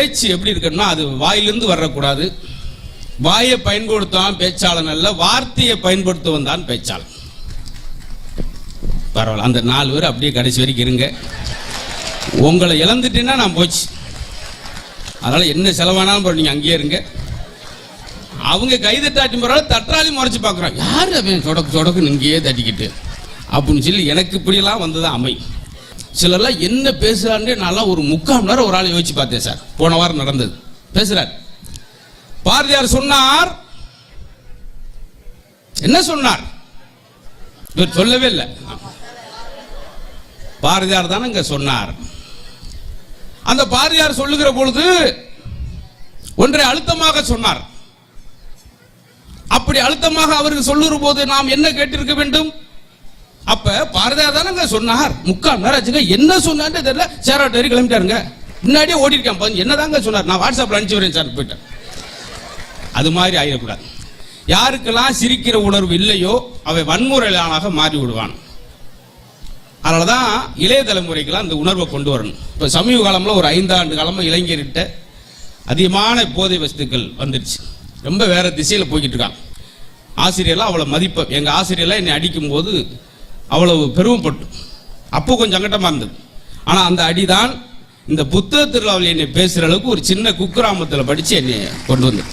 பேச்சு எப்படி இருக்கணும்னா அது வாயிலிருந்து வரக்கூடாது. வாயை பயன்படுத்துவான் பேச்சாளன் அல்ல வார்த்தையை பயன்படுத்துவன் தான் பேச்சாளன். பரவாயில்ல அந்த நாலு பேர் அப்படியே கடைசி வரைக்கும் இருங்க. உங்களை இழந்துட்டேன்னா நான் போச்சு. அதனால என்ன செலவானாலும் பரவாயில்ல, நீங்க அங்கேயே இருங்க. அவங்க கைதட்டாட்டி முறையால தற்றாலையும் முறைச்சு பார்க்குறான். யார் அவன் சொடக்கு சொடக்குன்னு இங்கேயே தட்டிக்கிட்டு? அப்படின்னு சொல்லி எனக்கு இப்படியெல்லாம் வந்ததான் அமை சிலர்லாம் என்ன பேசுறான்னு நான்லாம் ஒரு முக்கால் நேரம் ஒரு ஆள் யோசிச்சு பார்த்தேன் சார். போன வாரம் நடந்தது. பேசுறார். பாரதியார் சொன்னார். என்ன சொன்னார்? இவர் சொல்லவே இல்லை. பாரதியார் தானே இங்க சொன்னார். அந்த பாரதியார் சொல்லுகிற பொழுது ஒன்றை அழுத்தமாக சொன்னார். அப்படி அழுத்தமாக அவருக்கு சொல்லுகிற போது நாம் என்ன கேட்டிருக்க வேண்டும்? அப்ப பாரதியார் தானங்க சொன்னார்? முக்கால் நேரம் ஆச்சுங்க. என்ன சொன்னார்னு தெரியல. டெரி கிளம்பிட்டாருங்க. முன்னாடியே ஓடி இருக்கேன் பாருங்க என்னதாங்க சொன்னார்? நான் வாட்ஸ்அப்ல அனுப்பிச்சு வரேன் சார் போயிட்டேன். அது மாதிரி ஆயிடக்கூடாது. யாருக்கெல்லாம் சிரிக்கிற உணர்வு இல்லையோ அவை வன்முறையாளாக மாறி விடுவான். அதனாலதான் இளைய தலைமுறைக்கெல்லாம் அந்த உணர்வை கொண்டு வரணும். இப்ப சமீப காலம்ல ஒரு ஐந்தாண்டு காலமா இளைஞர்கிட்ட அதிகமான போதை வஸ்துக்கள் வந்துடுச்சு ரொம்ப வேற திசையில போய்கிட்டு இருக்கான். ஆசிரியர்லாம் அவளை மதிப்பேன் எங்க ஆசிரியர்லாம் என்னை அடிக்கும் போது அவ்வளவு பெருமைப்பட்டு அப்போ கொஞ்சம் சங்கட்டமாக இருந்தது. ஆனால் அந்த அடிதான் இந்த புத்தக திருவிழாவில் என்னை பேசுகிற அளவுக்கு ஒரு சின்ன குக்கிராமத்தில் படித்து என்னை கொண்டு வந்தது.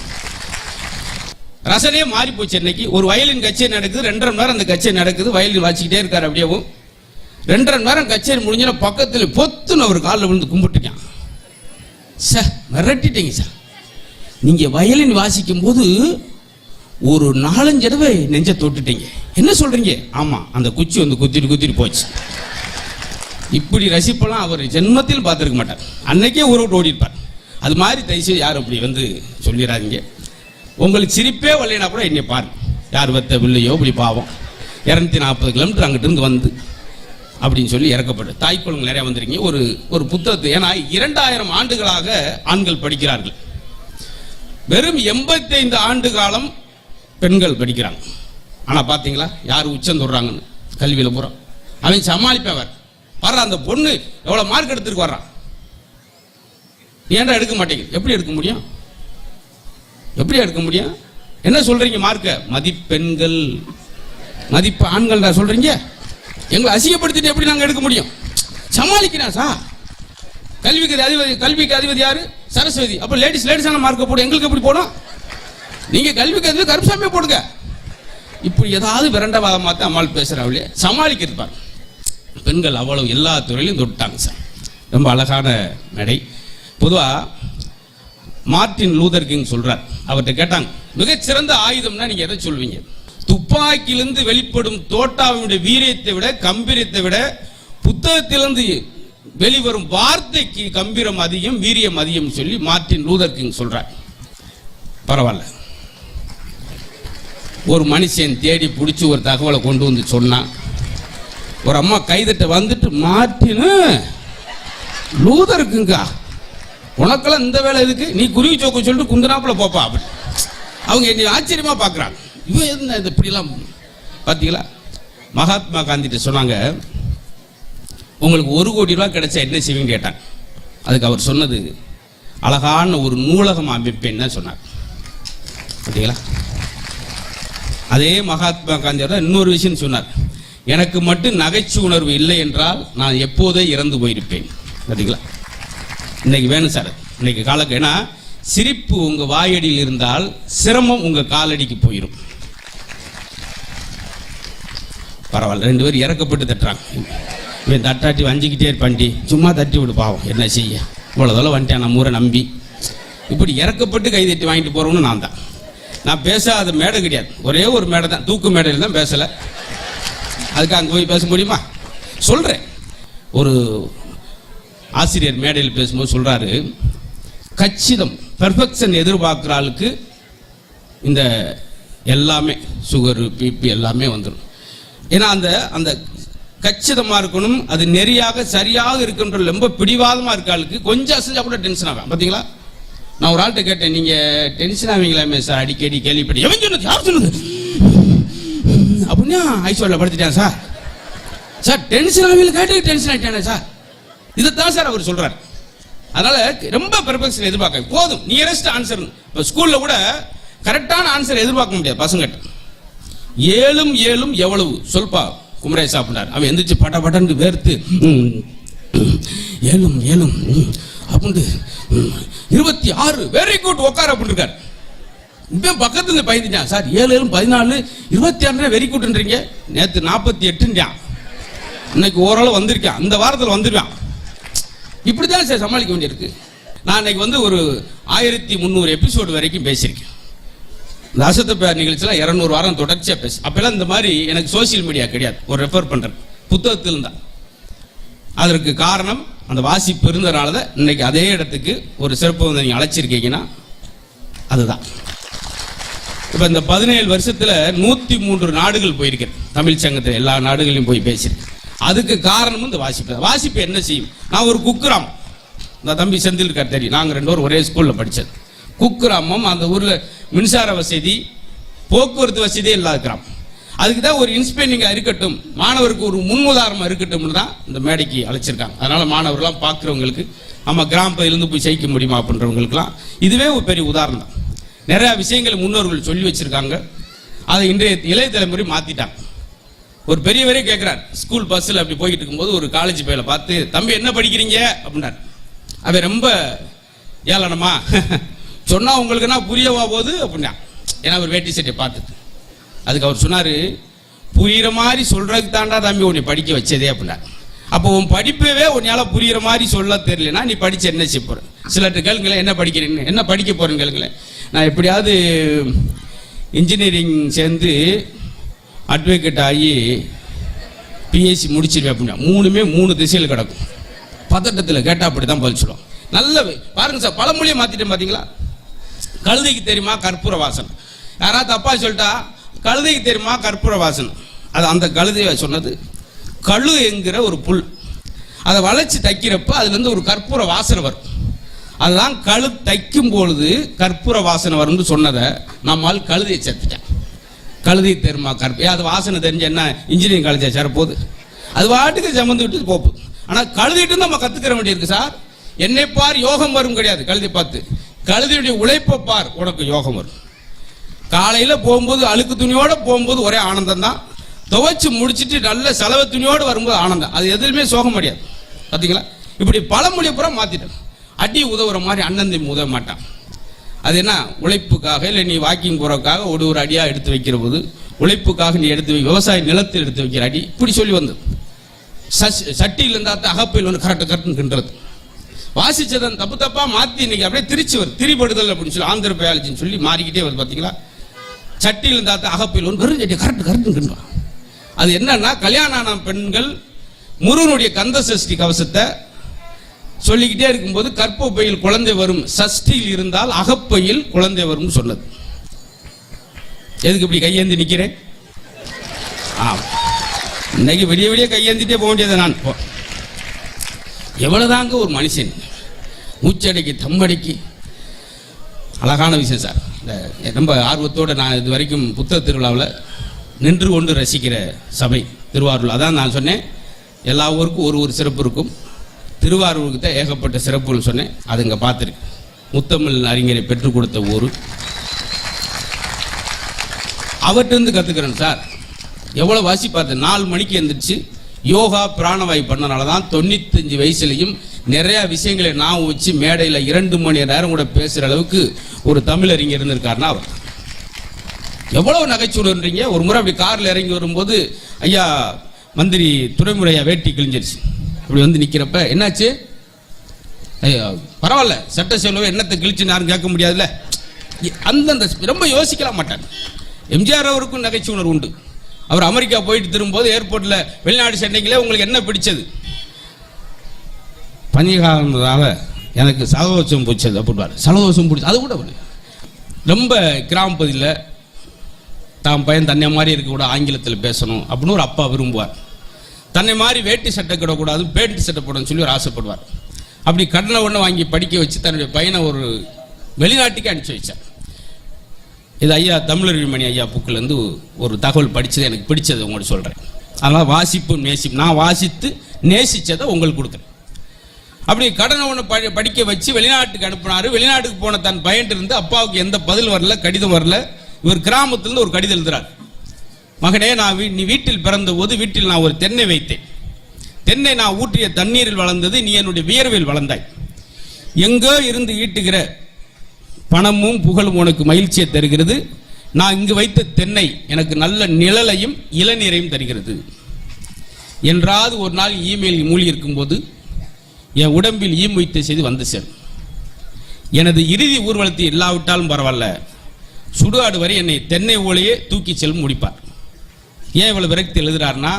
ரசனையே மாறி போச்சு இன்னைக்கு ஒரு வயலின் கச்சேரி நடக்குது ரெண்டரை மணி நேரம் அந்த கச்சேரி நடக்குது வயலின் வாசிக்கிட்டே இருக்காரு அப்படியேவும். ரெண்டரை மணி நேரம் கச்சேரி முடிஞ்சன பக்கத்தில் பொத்துன்னு ஒரு காலில் விழுந்து கும்பிட்டுட்டான். சார் மிரட்டிட்டீங்க சார் நீங்கள் வயலின் வாசிக்கும் போது ஒரு நாலஞ்சு தடவை நெஞ்ச தொட்டுட்டீங்க. என்ன சொல்றீங்க? ஆமா அந்த குச்சி வந்து குத்திட்டு குத்திட்டு போச்சு. இப்படி ரசிப்பெல்லாம் அவர் ஜென்மத்தில் பார்த்துருக்க மாட்டார். அன்னைக்கே ஊரை விட்டு ஓடி இருப்பார் அது மாதிரி தயவுசெய்து யாரும் அப்படி வந்து சொல்லிடாதீங்க உங்களுக்கு சிரிப்பே வரலைனா கூட என்னை பாரு யார் வத்த வில்லையோ இப்படி பாவம். இரநூத்தி நாற்பது கிலோமீட்டர் அங்கிட்டிருந்து வந்து அப்படின்னு சொல்லி இறக்கப்பட்டு தாய்க்குளங்கள் நிறைய வந்திருக்கீங்க. ஒரு ஒரு புத்தகத்தை ஏன்னா இரண்டாயிரம் ஆண்டுகளாக ஆண்கள் படிக்கிறார்கள். வெறும் எண்பத்தைந்து ஆண்டு காலம் பெண்கள் படிக்கிறாங்க. ஆனால் பார்த்தீங்களா யார் உச்சம் தொடுறாங்கன்னு? கல்வியில் பூரா. அவன் சமாளிப்பவர். வர்ற அந்த பொண்ணு எவ்வளோ மார்க் எடுத்துருக்கு வர்றான் ஏன்டா எடுக்க மாட்டேங்குது? எப்படி எடுக்க முடியும்? எப்படி எடுக்க முடியும்? என்ன சொல்றீங்க மார்க்க மதிப்பெண்கள். மதிப்பு ஆண்கள் சொல்றீங்க? எங்களை அசிங்கப்படுத்திட்டு எப்படி நாங்கள் எடுக்க முடியும்? சமாளிக்கிறேன் சார். கல்விக்கு அதிபதி கல்விக்கு அதிபதி யாரு? சரஸ்வதி. அப்போ லேடிஸ் லேடிஸான மார்க்க போடும் எங்களுக்கு எப்படி போடும்? நீங்க கல்விக்கு அதிபதி கருப்பசாமியை போடுங்க. இப்படி ஏதாவது விரண்டவாதம் மாத்த அம்மாள் பேசுறாங்களே சமாளிக்கிறது பாரு. பெண்கள் அவ்வளவு எல்லா துறையிலும் தொட்டாங்க சார். ரொம்ப அழகான நடை. பொதுவாக மார்ட்டின் லூதர் கிங் சொல்றார். அவர்கிட்ட கேட்டாங்க மிகச்சிறந்த ஆயுதம்னா நீங்க எதை சொல்வீங்க? துப்பாக்கியிலிருந்து வெளிப்படும் தோட்டாவினுடைய வீரியத்தை விட கம்பீரத்தை விட புத்தகத்திலிருந்து வெளிவரும் வார்த்தைக்கு கம்பீரம் அதிகம் வீரியம் அதிகம் சொல்லி மார்ட்டின் லூதர் கிங் சொல்றார். பரவாயில்ல. ஒரு மனுஷன் தேடி பிடிச்சி ஒரு தகவலை கொண்டு வந்து சொன்னான். ஒரு அம்மா கைதட்ட வந்துட்டு மாட்டின்னு லூதர் இருக்குங்கா உனக்கெல்லாம் இந்த வேலை இருக்கு நீ குருவி சோக்கு சொல்லிட்டு குந்தனாப்புல போப்பா அப்படி. அவங்க என்னை ஆச்சரியமா பார்க்குறாங்க. இவன் என்ன இது இப்படிலாம்? பார்த்தீங்களா மகாத்மா காந்திகிட்ட சொன்னாங்க உங்களுக்கு ஒரு கோடி ரூபா கிடைச்சா என்ன செய்வீங்க கேட்டாங்க அதுக்கு அவர் சொன்னது அழகான ஒரு நூலகம் அமைப்பேன்னு சொன்னார். பார்த்தீங்களா அதே மகாத்மா காந்தியோட இன்னொரு விஷயம் சொன்னார். எனக்கு மட்டும் நகைச்சு உணர்வு இல்லை என்றால் நான் எப்போதே இறந்து போயிருப்பேன். பார்த்தீங்களா இன்னைக்கு வேணும் சார். இன்னைக்கு காலக்கு ஏன்னா சிரிப்பு உங்க வாயடியில் இருந்தால் சிரமம் உங்க காலடிக்கு போயிடும் பரவாயில்ல ரெண்டு பேரும் இறக்கப்பட்டு தட்டுறாங்க. இவன் தட்டாட்டி வஞ்சிக்கிட்டே இருப்பாண்டி சும்மா தட்டி விடு பாவம். என்ன செய்ய? இவ்வளோ தூரம் வந்துட்டேன் நம்ம ஊரை நம்பி. இப்படி இறக்கப்பட்டு கை தட்டி வாங்கிட்டு போகிறவனு நான் தான். நான் பேசாத மேடை கிடையாது. ஒரே ஒரு மேடை தான். தூக்கு மேடையில் தான் பேசலை. அதுக்கு அங்கே போய் பேச முடியுமா? சொல்கிறேன் ஒரு ஆசிரியர் மேடையில் பேசும்போது சொல்றாரு கச்சிதம் பெர்ஃபெக்ஷன் எதிர்பார்க்குற ஆளுக்கு இந்த எல்லாமே சுகரு பிபி எல்லாமே வந்துடும் ஏன்னா அந்த அந்த கச்சிதமாக இருக்கணும் அது நெறியாக சரியாக இருக்குன்ற ரொம்ப பிடிவாதமாக இருக்க ஆளுக்கு கொஞ்சம் அசைஞ்சா கூட டென்ஷன் ஆகும் பார்த்தீங்களா நான் ஒரு ஆள்கிட்ட கேட்டேன் நீங்க டென்ஷன் ஆவீங்களாமே சார் அடிக்கடி கேள்விப்பட்டு எவன் சொன்னது? யார் சொன்னது? அப்படின்னா ஐஸ்வர்ல படுத்துட்டேன் சார் சார் டென்ஷன் ஆவீங்க கேட்டு டென்ஷன் ஆயிட்டானே சார் இதைத்தான் சார் அவர் சொல்றாரு. அதனால ரொம்ப பெர்ஃபெக்ஷன் எதிர்பார்க்க போதும். நியரஸ்ட் ஆன்சர் இப்போ ஸ்கூல்ல கூட கரெக்டான ஆன்சர் எதிர்பார்க்க முடியாது. பசங்கிட்ட ஏழும் ஏழும் எவ்வளவு? சொல்பா குமரேசா சாப்பிட்டார். அவன் எந்திரிச்சு பட படன்னு வேர்த்து ம், ஏழும் ஏழும் ம், அப்படின்னு இருபத்தி ஆறு. வெரி குட் உட்கார அப்படின்னு இருக்கார். இவன் பக்கத்துல பயந்துட்டான். சார் ஏழு ஏழு பதினாலு இருபத்தி ஆறு வெரி குட்ன்றீங்க நேற்று நாற்பத்தி எட்டுன்றான். இன்னைக்கு ஓரளவு வந்திருக்கான். இந்த வாரத்தில் வந்துருவான் இப்படிதான் சார் சமாளிக்க வேண்டியிருக்கு? நான் இன்னைக்கு வந்து ஒரு ஆயிரத்தி முந்நூறு எபிசோடு வரைக்கும் பேசியிருக்கேன். இந்த தப்ப நிகழ்ச்சியெலாம் இரநூறு வாரம் தொடர்ச்சியாக பேசு அப்பெல்லாம் இந்த மாதிரி எனக்கு சோசியல் மீடியா கிடையாது. ஒரு ரெஃபர் பண்ணுறேன் புத்தகத்தில் தான் அதற்கு காரணம் அந்த வாசிப்பு இருந்தனால தான் இன்னைக்கு அதே இடத்துக்கு ஒரு சிறப்பு வந்து நீங்கள் அழைச்சிருக்கீங்கன்னா அதுதான். இப்போ இந்த பதினேழு வருஷத்தில் நூற்றி மூன்று நாடுகள் போயிருக்கேன். தமிழ் சங்கத்தில் எல்லா நாடுகளையும் போய் பேசியிருக்கேன் அதுக்கு காரணமும் இந்த வாசிப்பு வாசிப்பு என்ன செய்யும்? நான் ஒரு குக்கிராம். இந்த தம்பி செந்தில் இருக்கார் தெரியும். நாங்கள் ரெண்டு பேரும் ஒரே ஸ்கூலில் படித்தது குக்கிராமம் அந்த ஊரில் மின்சார வசதி போக்குவரத்து வசதியே இல்லாத கிராமம். அதுக்கு தான் ஒரு இன்ஸ்பைரிங்காக இருக்கட்டும் மாணவருக்கு ஒரு முன்னுதாரணமா இருக்கட்டும்னு தான் இந்த மேடைக்கு அழைச்சிருக்காங்க. அதனால் மாணவர்கள்லாம் பார்க்குறவங்களுக்கு நம்ம கிராம போய் ஜெயிக்க முடியுமா அப்படின்றவங்களுக்குலாம் இதுவே ஒரு பெரிய உதாரணம் தான். நிறையா விஷயங்களை முன்னோர்கள் சொல்லி வச்சுருக்காங்க. அதை இன்றைய இளைய தலைமுறை மாற்றிட்டாங்க ஒரு பெரியவரே கேட்குறார் ஸ்கூல் பஸ்ஸில் அப்படி போய்கிட்டு இருக்கும்போது ஒரு காலேஜ் பையில பார்த்து தம்பி என்ன படிக்கிறீங்க? அப்படின்னார். அவன் ரொம்ப ஏளனமா சொன்னால் உங்களுக்குன்னா புரியவா போகுது? அப்படின்னா ஏன்னா அவர் வேட்டி சட்டை பார்த்துட்டு. அதுக்கு அவர் சொன்னார் புரிகிற மாதிரி சொல்கிறதுக்கு தாண்டா தம்பி உன்னை படிக்க வச்சதே அப்படின்னா அப்போ உன் படிப்பவே உன்னால் புரிகிற மாதிரி சொல்ல தெரியலனா நீ படிச்சு என்ன செய்ய போற? சிலர்கிட்ட கேளுங்களேன் என்ன படிக்கிறீங்க என்ன படிக்க போகிறேன்னு கேளுங்களேன். நான் எப்படியாவது இன்ஜினியரிங் சேர்ந்து அட்வொகேட் ஆகி பிஎஸ்சி முடிச்சிருவேன் அப்படின்னா மூணுமே மூணு திசையில் கிடக்கும். பதட்டத்தில் கேட்டால் அப்படி தான் பதில் சொல்லுவோம் நல்ல பாருங்க சார் பழமொழியை மாற்றிட்டேன் பார்த்தீங்களா கழுதைக்கு தெரியுமா? கற்பூர வாசனை. யாராவது தப்பா சொல்லிட்டா கழுதைக்கு தெரியுமா? கற்பூர வாசனை அது அந்த கழுதையை சொன்னது. கழு என்கிற ஒரு புல். அதை வளைச்சு தைக்கிறப்ப அதுலேருந்து ஒரு கற்பூர வாசனை வரும். அதுதான் கழு தைக்கும் பொழுது கற்பூர வாசனை வரும்னு சொன்னதை நம்மால் கழுதையை சேர்த்துட்டேன். கழுதை தெரியுமா? கற்பு. அது வாசனை தெரிஞ்ச என்ன? இன்ஜினியரிங் காலேஜா சேரப்போகுது போகுது. அது வாட்டுக்கு சம்மந்து விட்டு போகுது. ஆனால் கழுதிட்டு நம்ம கற்றுக்கிற வேண்டியிருக்கு சார். என்னை பார் யோகம் வரும் கிடையாது. கழுதை பார்த்து. கழுதையுடைய உழைப்பை பார் உனக்கு யோகம் வரும். காலையில் போகும்போது அழுக்கு துணியோடு போகும்போது ஒரே ஆனந்தம் தான் துவைச்சு முடிச்சிட்டு நல்ல செலவு துணியோடு வரும்போது ஆனந்தம். அது எதுவுமே சோகம் முடியாது பார்த்தீங்களா இப்படி பழமொழி பூரா மாற்றிட்டேன் அடி உதவுற மாதிரி அண்ணன் தம்பி உதவ மாட்டான். அது என்ன? உழைப்புக்காக இல்லை நீ வாக்கிங் போகிறதுக்காக ஒரு ஒரு அடியாக எடுத்து வைக்கிற போது உழைப்புக்காக நீ எடுத்து வை விவசாய நிலத்தில் எடுத்து வைக்கிற அடி. இப்படி சொல்லி வந்தது. சஸ்- சட்டியில் இருந்தால் தான் அகப்பையில் வந்து கரெக்டு கரெக்ட்னு கிண்டுறது. வாசிச்சதன் தப்பு தப்பாக மாற்றி இன்னைக்கு அப்படியே திருச்சி வருது. திரிபடுதல் அப்படின்னு சொல்லி ஆந்திர பயாலஜின்னு சொல்லி மாறிக்கிட்டே வருது பார்த்தீங்களா சட்டியில் இருந்தா அகப்பில் அகப்பையில் வந்து வெறும் சட்டி கரண்ட் கரெக்ட்னு அது என்னன்னா கல்யாணம் ஆன பெண்கள் முருகனுடைய கந்த சஷ்டி கவசத்தை சொல்லிக்கிட்டே இருக்கும்போது கற்பப்பையில் குழந்தை வரும் சஷ்டியில் இருந்தால் அகப்பையில் குழந்தை வரும் சொன்னது. எதுக்கு இப்படி கையேந்தி நிற்கிறேன் ஆ இன்னைக்கு விடிய விடிய கையேந்திட்டே போக வேண்டியது நான் இப்போ எவ்வளவுதாங்க ஒரு மனுஷன்? மூச்சடைக்கு தம்படைக்கு. அழகான விஷயம் சார். இந்த ரொம்ப ஆர்வத்தோடு நான் இது வரைக்கும் புத்தக திருவிழாவில் நின்று கொண்டு ரசிக்கிற சபை திருவாரூர். அதான் நான் சொன்னேன். எல்லா ஊருக்கும் ஒரு ஒரு சிறப்பு இருக்கும். திருவாரூருக்கு தான் ஏகப்பட்ட சிறப்புன்னு சொன்னேன். அது இங்கே பார்த்துருக்கு முத்தமிழ் அறிஞரை பெற்றுக் கொடுத்த ஊர். அவர்கிட்ட கற்றுக்கிறேன் சார். எவ்வளோ வாசி பார்த்தேன் நாலு மணிக்கு எழுந்திரிச்சு யோகா பிராணவாயு பண்ணனால தான் தொண்ணூத்தஞ்சு வயசுலையும் நிறைய விஷயங்களை நான் வச்சு மேடையில் இரண்டு மணி நேரம் கூட பேசுகிற அளவுக்கு ஒரு தமிழறிஞர் இருந்திருக்காருன்னா அவர். எவ்வளோ நகைச்சுடுன்றீங்க ஒரு முறை அப்படி காரில் இறங்கி வரும்போது ஐயா மந்திரி துறைமுறையா வேட்டி கிழிஞ்சிருச்சு. அப்படி வந்து நிற்கிறப்ப என்னாச்சு? ஐயா பரவாயில்ல. சட்ட செலவு என்னத்தை கிழிச்சு யாரும் கேட்க முடியாதுல்ல. அந்தந்த ரொம்ப யோசிக்கலாம் மாட்டாங்க எம்ஜிஆர் அவருக்கும் நகைச்சுவை உணர்வு உண்டு. அவர் அமெரிக்கா போயிட்டு திரும்பும்போது ஏர்போர்ட்டில் வெளிநாடு சென்னைங்களே உங்களுக்கு என்ன பிடிச்சது? பஞ்சகாரம்னால எனக்கு சலதோஷம் பிடிச்சது. அப்படிவார் சலதோஷம் பிடிச்சது அது கூட ரொம்ப கிராமப்பதியில் தான் பையன் தன்னை மாதிரி இருக்கக்கூட ஆங்கிலத்தில் பேசணும் அப்படின்னு ஒரு அப்பா விரும்புவார். தன்னை மாதிரி வேட்டி சட்டை கிடக்கூடாது பேண்ட் சட்டை போடணும்னு சொல்லி ஒரு ஆசைப்படுவார். அப்படி கடனை ஒன்று வாங்கி படிக்க வச்சு தன்னுடைய பையனை ஒரு வெளிநாட்டுக்கு அனுப்பிச்சி வச்சார். இது ஐயா தமிழர் ஐயா புக்கிலேருந்து ஒரு தகவல் படித்தது எனக்கு பிடிச்சது உங்களுக்கு சொல்கிறேன் அதனால் வாசிப்பு நேசிப்பு. நான் வாசித்து நேசித்ததை உங்களுக்கு கொடுக்குறேன். அப்படி கடனை ஒன்று படி படிக்க வச்சு வெளிநாட்டுக்கு அனுப்புனாரு. வெளிநாட்டுக்கு போன தன் பையன் இருந்து அப்பாவுக்கு எந்த பதில் வரல கடிதம் வரல. இவர் கிராமத்திலிருந்து ஒரு கடிதம் எழுதுறார். மகனே நான் வீ- நீ வீட்டில் பிறந்த போது வீட்டில் நான் ஒரு தென்னை வைத்தேன். தென்னை நான் ஊற்றிய தண்ணீரில் வளர்ந்தது நீ என்னுடைய வியர்வில் வளர்ந்தாய். எங்கோ இருந்து ஈட்டுகிற பணமும் புகழும் உனக்கு மகிழ்ச்சியை தருகிறது. நான் இங்கு வைத்த தென்னை எனக்கு நல்ல நிழலையும் இளநீரையும் தருகிறது. என்றாவது ஒரு நாள் இமெயில் மூழ்கி இருக்கும்போது என் உடம்பில் ஈ மொய்த்த செய்து வந்து சேரும். எனது இறுதி ஊர்வலத்தை இல்லாவிட்டாலும் பரவாயில்ல. சுடுகாடு வரை என்னை தென்னை ஓலையே தூக்கி செல்லும் முடிப்பார். ஏன் இவ்வளோ விரக்தி எழுதுறாருன்னா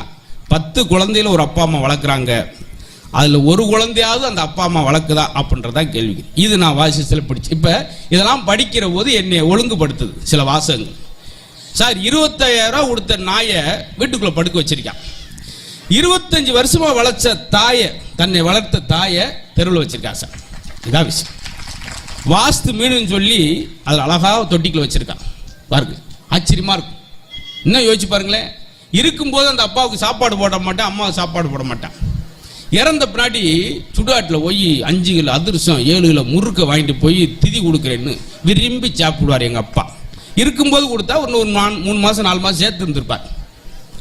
பத்து குழந்தையில ஒரு அப்பா அம்மா வளர்க்குறாங்க. அதில் ஒரு குழந்தையாவது அந்த அப்பா அம்மா வளர்க்குதா அப்படின்றதான் கேள்வி. இது நான் வாசிச்சதில் பிடிச்சி இப்போ இதெல்லாம் படிக்கிற போது என்னை ஒழுங்குபடுத்துது சில வாசகங்கள். சார் இருபத்தாயிரம் கொடுத்த நாயை வீட்டுக்குள்ளே படுக்க வச்சிருக்கான். இருபத்தஞ்சு வருஷமாக வளர்ச்ச தாயை தன்னை வளர்த்த தாயை தெருவில் வச்சிருக்கா சார். இதான் விஷயம். வாஸ்து மீனுன்னு சொல்லி அதில் அழகாக தொட்டிக்குள்ள வச்சுருக்கான். பாருங்க ஆச்சரியமாக இருக்கும். இன்னும் யோசிச்சு பாருங்களேன். இருக்கும்போது அந்த அப்பாவுக்கு சாப்பாடு போட மாட்டேன் அம்மாவுக்கு சாப்பாடு போட மாட்டான். இறந்த பின்னாடி சுடுகாட்டில் போய் அஞ்சு கிலோ அதிர்சம் ஏழு கிலோ முறுக்க வாங்கிட்டு போய் திதி கொடுக்குறேன்னு விரும்பி சாப்பிடுவார் எங்கள் அப்பா. இருக்கும்போது கொடுத்தா ஒரு ஒரு நான் மூணு மாதம் நாலு மாதம் சேர்த்து இருந்திருப்பார்.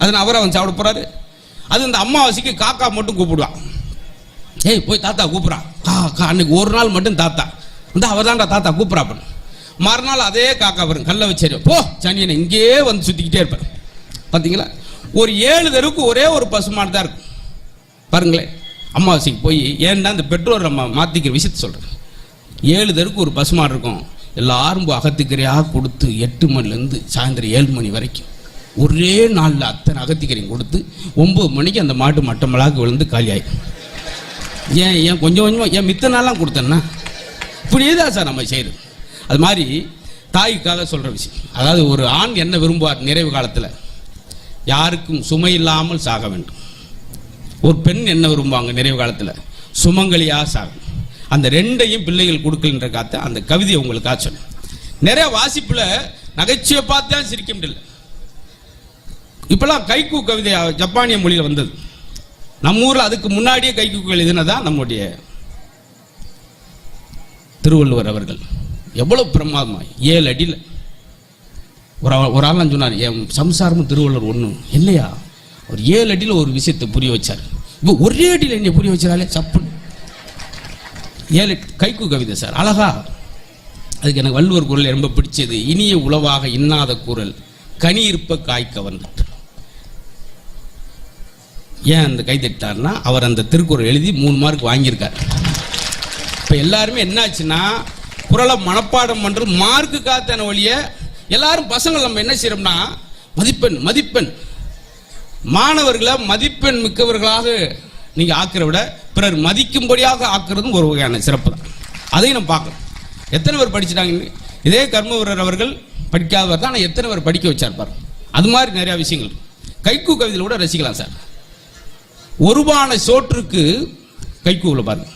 அதனால் அவரை அவன் சாப்பிட போறாரு. அது இந்த அம்மாவாசைக்கு காக்கா மட்டும் கூப்பிடுவான். ஏய் போய் தாத்தா கூப்பிட்றான் கா அன்னைக்கு ஒரு நாள் மட்டும் தாத்தா. இந்த அவர் தான்டா தாத்தா கூப்பிட்றா மறுநாள் அதே காக்கா வரும் கல்லை வச்சேரு போ சனியனை இங்கேயே வந்து சுற்றிக்கிட்டே இருப்பார். பார்த்தீங்களா ஒரு ஏழு தெருவுக்கு ஒரே ஒரு பசுமாடு தான் இருக்கும். பாருங்களேன் அமாவாசைக்கு போய் ஏன்டா இந்த பெட்ரோல் நம்ம மாற்றிக்கிற விஷயத்த சொல்கிறேன் ஏழு தெருக்கு ஒரு பஸ் மாடு இருக்கும். எல்லாரும் அகத்திக்கிறையாக அகத்திக்கரையாக கொடுத்து எட்டு மணிலேருந்து சாயந்தரம் ஏழு மணி வரைக்கும். ஒரே நாளில் அத்தனை அகத்திக்கரையும் கொடுத்து ஒம்பது மணிக்கு அந்த மாட்டு மட்டமலாக விழுந்து காலியாயிடும். ஏன் ஏன் கொஞ்சம் கொஞ்சமாக ஏன் மித்த நாள்லாம் கொடுத்தேன்னா? இப்படியே தான் சார் நம்ம செய்யுது அது மாதிரி தாய்க்காக சொல்கிற விஷயம். அதாவது ஒரு ஆண் என்ன விரும்புவார்? நிறைவு காலத்தில். யாருக்கும் சுமை இல்லாமல் சாக வேண்டும். ஒரு பெண் என்ன விரும்புவாங்க நிறைவு காலத்தில்? சுமங்கலியா சாகும் அந்த ரெண்டையும் பிள்ளைகள் கொடுக்கலன்ற காத்த அந்த கவிதையை உங்களுக்கு சொன்னேன் நிறைய வாசிப்பில் நகைச்சுவை பார்த்து தான் சிரிக்க முடியல. இப்பெல்லாம் கைக்கூ கவிதை ஜப்பானிய மொழியில் வந்தது. நம்ம ஊரில் அதுக்கு முன்னாடியே கைக்கூ எழுதினதான் நம்முடைய திருவள்ளுவர் அவர்கள். எவ்வளோ பிரமாதமா ஏழு அடியில். ஒரு ஒரு ஆள் சொன்னார் என் சம்சாரமும் திருவள்ளுவர் ஒன்றும் இல்லையா? ஒரு ஏழு அடியில் ஒரு விஷயத்தை புரிய வச்சார். இப்போ ஒரே அடியில் என்னை புரிய வச்சாலே சப்புன்னு ஏழு கைக்கு கவிதை சார் அழகா. அதுக்கு எனக்கு வள்ளுவர் குரல் ரொம்ப பிடிச்சது. இனிய உளவாக இன்னாத குரல் கனி இருப்ப காய் கவர்ந்துட்டு ஏன் அந்த கைதட்டார்னா அவர் அந்த திருக்குறள் எழுதி மூணு மார்க் வாங்கியிருக்கார். இப்போ எல்லாருமே என்னாச்சுன்னா குரலை மனப்பாடம் பண்ணுறது மார்க்கு காத்தன ஒழிய எல்லாரும் பசங்கள் நம்ம என்ன செய்யறோம்னா மதிப்பெண் மதிப்பெண். மாணவர்களை மதிப்பெண் மிக்கவர்களாக நீங்க ஆக்கிற விட பிறர் மதிக்கும்படியாக ஆக்குறதும் ஒரு வகையான சிறப்பு தான். அதையும் நம்ம பார்க்கணும். எத்தனை பேர் படிச்சிட்டாங்க இதே கர்மவரர் அவர்கள் படிக்காதவர் தான் ஆனால் எத்தனை பேர் படிக்க வச்சார் பாரு அது மாதிரி நிறையா விஷயங்கள் கைக்கூ கவிதையில் கூட ரசிக்கலாம் சார். ஒரு பானை சோற்றுக்கு கைக்கூவில் பாருங்க.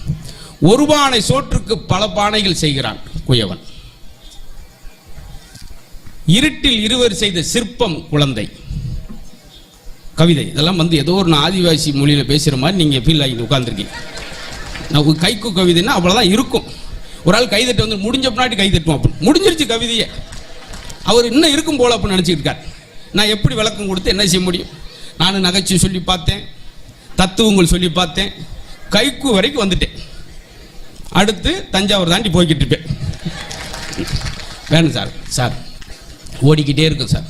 ஒரு பானை சோற்றுக்கு பல பானைகள் செய்கிறான் குயவன். இருட்டில் இருவர் செய்த சிற்பம் குழந்தை. கவிதை. இதெல்லாம் வந்து ஏதோ ஒரு நான் ஆதிவாசி மொழியில் பேசுகிற மாதிரி நீங்கள் ஃபீல் ஆகிட்டு உட்காந்துருக்கீங்க நான் கைக்கு கவிதைன்னா அவ்வளோதான் இருக்கும். ஒரு ஆள் கைதட்ட வந்து முடிஞ்ச பின்னாடி கை தட்டுவோம் அப்படின்னு முடிஞ்சிருச்சு கவிதையை. அவர் இன்னும் இருக்கும் போல அப்படின்னு நினச்சிட்டு இருக்கார். நான் எப்படி விளக்கம் கொடுத்து என்ன செய்ய முடியும்? நான் நகைச்சுவை சொல்லி பார்த்தேன். தத்துவங்கள் சொல்லி பார்த்தேன். கைக்கு வரைக்கும் வந்துட்டேன். அடுத்து தஞ்சாவூர் தாண்டி போய்கிட்டு இருப்பேன். வேணும் சார். சார் ஓடிக்கிட்டே இருக்கும் சார்.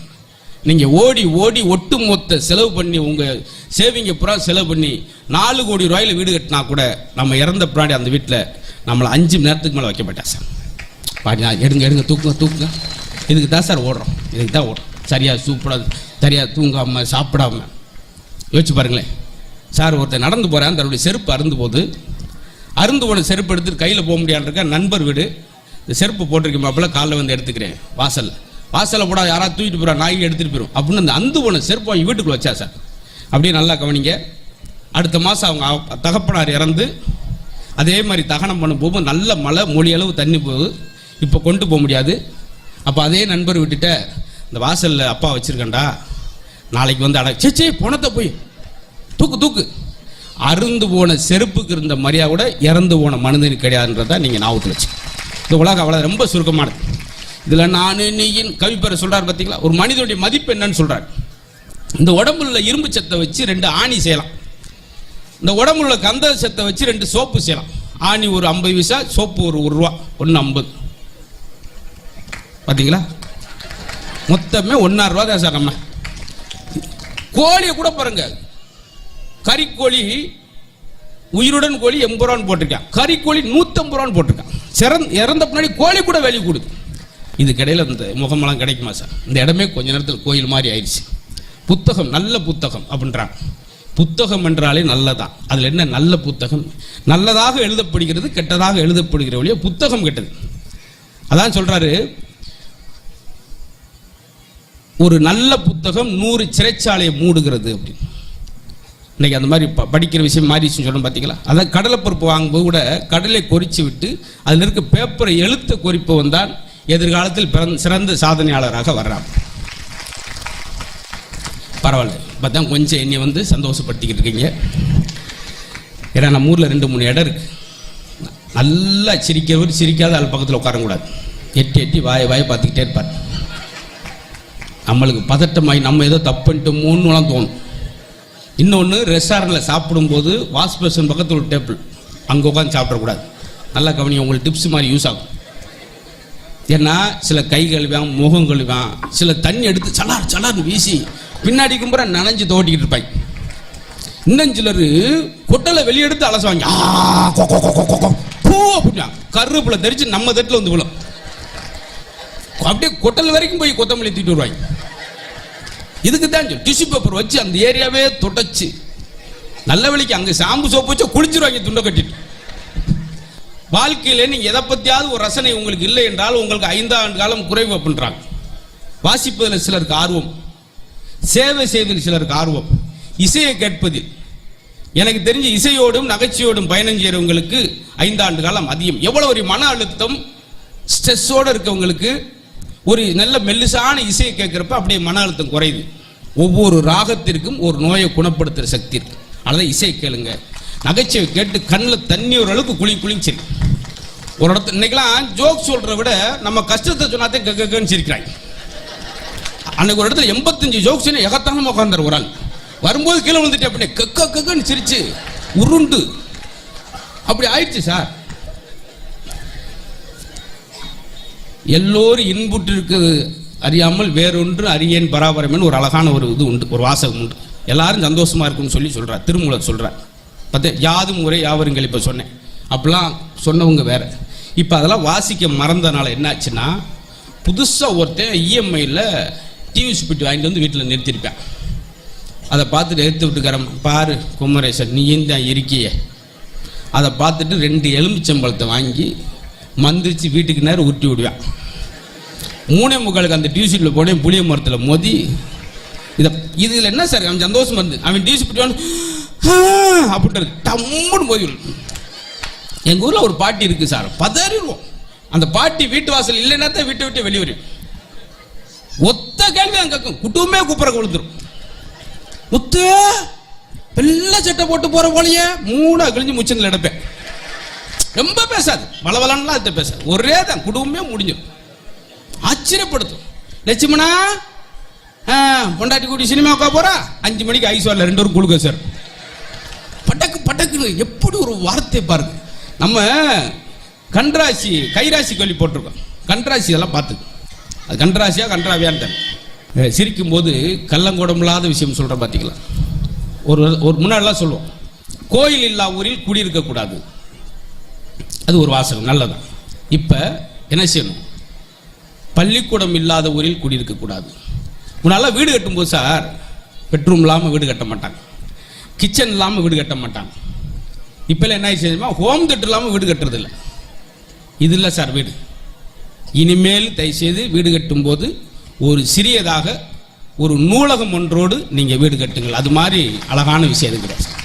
நீங்கள் ஓடி ஓடி ஒட்டு மொத்த செலவு பண்ணி உங்கள் சேவிங்கை புறா செலவு பண்ணி நாலு கோடி ரூபாயில வீடு கட்டினா கூட நம்ம இறந்த பின்னாடி அந்த வீட்டில் நம்மளை அஞ்சு மணி நேரத்துக்கு மேலே வைக்க மாட்டேன் சார். பாருங்க எடுங்க எடுங்க தூக்குங்க தூக்குங்க. இதுக்கு தான் சார் ஓடுறோம். இதுக்கு தான் ஓடுறோம். சரியாக சூப்பராக சரியாக தூங்காமல் சாப்பிடாம. யோசிச்சு பாருங்களேன். சார் ஒருத்தர் நடந்து போகிறேன் தன்னுடைய செருப்பு அருந்து போது அருந்து போன செருப்பு எடுத்துட்டு கையில் போக முடியாதுருக்க நண்பர் வீடு இந்த செருப்பு போட்டிருக்க மாப்பிள்ள காலைல வந்து எடுத்துக்கிறேன் வாசலில். வாசலை போட யாராவது தூக்கிட்டு போகிறா நாய்க்கு எடுத்துகிட்டு போயிடும் அப்படின்னு அந்த அந்து செருப்பு அவங்க வீட்டுக்குள்ள வச்சா சார். அப்படியே நல்லா கவனிங்க. அடுத்த மாதம் அவங்க தகப்பனார் இறந்து அதே மாதிரி தகனம் பண்ண போகும்போது நல்ல மழை மொழி அளவு தண்ணி போகுது. இப்போ கொண்டு போக முடியாது. அப்போ அதே நண்பர் விட்டுட்ட இந்த வாசலில் அப்பா வச்சுருக்கண்டா நாளைக்கு வந்து அட சே சே பணத்தை போய். தூக்கு தூக்கு. அருந்து போன செருப்புக்கு இருந்த மரியாதை கூட இறந்து போன மனிதனுக்கு கிடையாதுன்றதை நீங்கள் ஞாபகத்தில் வச்சு இந்த உலகம் அவ்வளோ ரொம்ப சுருக்கமானது. இதில் நான் நீயின் கவிப்பெற சொல்றாரு பார்த்தீங்களா ஒரு மனிதனுடைய மதிப்பு என்னன்னு சொல்றாரு. இந்த உடம்புல இரும்பு சத்தை வச்சு ரெண்டு ஆணி செய்யலாம். இந்த உடம்புல கந்த சத்தை வச்சு ரெண்டு சோப்பு செய்யலாம். ஆணி ஒரு ஐம்பது பைசா சோப்பு ஒரு ஒரு ரூபா. ஒன்று ஐம்பது. பார்த்தீங்களா மொத்தமே ஒன்றா ரூபா தான் சார் நம்ம. கோழியை கூட பாருங்க. கறிக்கோழி உயிருடன் கோழி எண்பது ரூபான்னு போட்டிருக்கேன். கறிக்கோழி நூற்றம்பது ரூபான்னு போட்டிருக்கேன். சிறந்த இறந்த பின்னாடி கோழி கூட வேல்யூ கொடுது. இதுக்கிடையில் இந்த முகமெல்லாம் கிடைக்குமா சார்? இந்த இடமே கொஞ்ச நேரத்தில் கோயில் மாதிரி ஆயிடுச்சு. புத்தகம் நல்ல புத்தகம் அப்படின்றாங்க. புத்தகம் என்றாலே நல்லதான். அதில் என்ன நல்ல புத்தகம்? நல்லதாக எழுதப்படுகிறது கெட்டதாக எழுதப்படுகிற வழியோ புத்தகம் கெட்டது. அதான் சொல்றாரு ஒரு நல்ல புத்தகம் நூறு சிறைச்சாலையை மூடுகிறது அப்படின்னு. இன்னைக்கு அந்த மாதிரி ப- படிக்கிற விஷயம் மாறிச்சுன்னு சொல்லணும் பார்த்தீங்களா அதான் கடலைப்பருப்பு வாங்கும்போது கூட கடலை கொறிச்சு விட்டு அதில் இருக்க பேப்பரை எழுத்த குறிப்பு வந்தால் எதிர்காலத்தில் பிறந்த சிறந்த சாதனையாளராக வர்றான் பரவாயில்ல. இப்போ தான் கொஞ்சம் என்னை வந்து சந்தோஷப்படுத்திக்கிட்டு இருக்கீங்க. ஏன்னா நம்ம ஊரில் ரெண்டு மூணு இடம் இருக்குது நல்லா சிரிக்கிறவர் சிரிக்காத ஆள் பக்கத்தில் உட்காரக்கூடாது. எட்டி எட்டி வாயை வாயை பார்த்துக்கிட்டே இருப்பார். நம்மளுக்கு பதட்டமாகி நம்ம ஏதோ தப்புன்ட்டு மூணுலாம் தோணும். இன்னொன்று ரெஸ்டாரண்ட்டில் சாப்பிடும்போது வாஷ் பேஷன் பக்கத்தில் ஒரு டேபிள் அங்கே உட்காந்து சாப்பிடக்கூடாது. நல்லா கவனி உங்களுக்கு டிப்ஸ் மாதிரி யூஸ் ஆகும். ஏன்னா சில கை கழுவான் முகம் கழுவான் சில தண்ணி எடுத்து சலார் சலார்னு வீசி பின்னாடி கும்புற நனைஞ்சு தோட்டிக்கிட்டு இருப்பாங்க இன்னும் சிலர் கொட்டலை வெளியெடுத்து அலசுவாங்க பூ அப்படின்னா கருவேப்பில தெரிச்சு நம்ம தட்டில் வந்து விழும். அப்படியே கொட்டல் வரைக்கும் போய் கொத்தமல்லி தூக்கிட்டு வருவாங்க இதுக்கு தான் டிஷ்யூ பேப்பர் வச்சு அந்த ஏரியாவே தொடச்சு நல்ல வழிக்கு அங்கே சாம்பு சோப்பு வச்சு குளிச்சிருவாங்க துண்டை கட்டிட்டு. வாழ்க்கையில நீங்க எதை பத்தியாவது ஒரு ரசனை உங்களுக்கு இல்லை என்றால் உங்களுக்கு ஐந்தாண்டு காலம் குறைவு அப்படின்றாங்க. வாசிப்பதில் சிலருக்கு ஆர்வம். சேவை செய்வதில் சிலருக்கு ஆர்வம். இசையை கேட்பதில். எனக்கு தெரிஞ்ச இசையோடும் நகைச்சையோடும் பயணம் செய்கிறவங்களுக்கு ஐந்தாண்டு காலம் அதிகம். எவ்வளவு ஒரு மன அழுத்தம் ஸ்ட்ரெஸ்ஸோட இருக்கவங்களுக்கு ஒரு நல்ல மெல்லிசான இசையை கேட்குறப்ப அப்படியே மன அழுத்தம் குறையுது. ஒவ்வொரு ராகத்திற்கும் ஒரு நோயை குணப்படுத்துகிற சக்தி இருக்கு. அதனால இசை கேளுங்க. நகைச்சுவை கேட்டு கண்ணில் தண்ணி ஒரு அளவுக்கு குளி குளிச்சு ஒரு இடத்துல இன்னைக்கெல்லாம் ஜோக் சொல்கிறத விட நம்ம கஷ்டத்தை சொன்னாதே கக்கன்னு சிரிக்கிறாங்க அன்னைக்கு ஒரு இடத்துல எண்பத்தஞ்சு ஜோக்ஸ் எகத்தானமா உட்கார்ந்தார் ஒரு ஆள். வரும்போது கீழே விழுந்துட்டு அப்படின்னு கக்க கக்கன்னு சிரிச்சு உருண்டு. அப்படி ஆயிடுச்சு சார். எல்லோரும் இன்புட்டு இருக்குது அறியாமல் வேறொன்று அறியேன் பராபரமேன்னு ஒரு அழகான ஒரு இது உண்டு ஒரு வாசகம் உண்டு. எல்லாரும் சந்தோஷமா இருக்கும்னு சொல்லி சொல்றார் திருமூலர் சொல்றார். பத்தே யாதும் முறை யாவருங்கள் இப்போ சொன்னேன். அப்படிலாம் சொன்னவங்க வேற. இப்போ அதெல்லாம் வாசிக்க மறந்தனால என்னாச்சுன்னா புதுசாக ஒருத்தன் இஎம்ஐயில் டிவி ஸ்பீட் வாங்கிட்டு வந்து வீட்டில் நிறுத்திருப்பேன். அதை பார்த்துட்டு எடுத்து விட்டுக்கிறேன். பாரு குமரேசன் நீ தான் இருக்கிய? அதை பார்த்துட்டு ரெண்டு எலுமிச்சம்பழத்தை வாங்கி மந்திரிச்சு வீட்டுக்கு நேரம் உருட்டி விடுவேன். மூணே முக்காலுக்கு அந்த டியூஷனில் போனேன் புளிய மரத்தில் மோதி. இதை இதில் என்ன சார் அவன் சந்தோஷமாக இருந்து அவன் டியூசி பிடிவான் அப்படின்றது டம்முன்னு போயிடும் எங்கள் ஊரில் ஒரு பாட்டி இருக்கு சார். பதறிடுவோம். அந்த பாட்டி வீட்டு வாசல் இல்லைன்னா தான் வீட்டை விட்டு வெளியே ஒத்த கேள்வி அங்கே கேட்கும். குட்டுமே கூப்பிட கொளுத்துரும் முத்து வெள்ளை சட்டை போட்டு போற போலயே மூணா கிழிஞ்சு முச்சந்தில் எடுப்பேன். ரொம்ப பேசாது. வளவலன்லாம் அது பேசாது. ஒரே தான். குடும்பமே முடிஞ்சிடும் ஆச்சரியப்படுத்தும். லட்சுமணா பொண்டாட்டி கூட்டி சினிமாவுக்கா போறா? அஞ்சு மணிக்கு ஐஸ் வரல ரெண்டு பேரும் குளுக்க சார் பட்டக்கு எப்படி ஒரு வார்த்தை பாருங்க. நம்ம கன்றாசி கைராசி கேள்வி போட்டிருக்கோம். கன்றாசி இதெல்லாம் பார்த்துக்கு. அது கன்றாசியா கன்றாவியான்னு சிரிக்கும் போது கள்ளங்கூடம் இல்லாத விஷயம் சொல்கிறேன் பார்த்தீங்களா ஒரு ஒரு முன்னாடிலாம் சொல்லுவோம். கோயில் இல்லா ஊரில் குடியிருக்கக்கூடாது அது ஒரு வாசகம் நல்லதான் இப்போ என்ன செய்யணும்? பள்ளிக்கூடம் இல்லாத ஊரில் குடியிருக்கக்கூடாது முன்னாலாம் வீடு கட்டும்போது சார் பெட்ரூம் இல்லாமல் வீடு கட்ட மாட்டாங்க. கிச்சன் இல்லாமல் வீடு கட்ட மாட்டாங்க. இப்போல்லாம் என்ன ஆயிடுச்சுமா ஹோம் தேட்டர் இல்லாமல் வீடு கட்டுறது இல்லை இது இல்லை சார் வீடு. இனிமேல் தயவுசெய்து வீடு கட்டும்போது ஒரு சிறியதாக ஒரு நூலகம் ஒன்றோடு நீங்கள் வீடு கட்டுங்கள். அது மாதிரி அழகான விஷயம் இது கிடையாது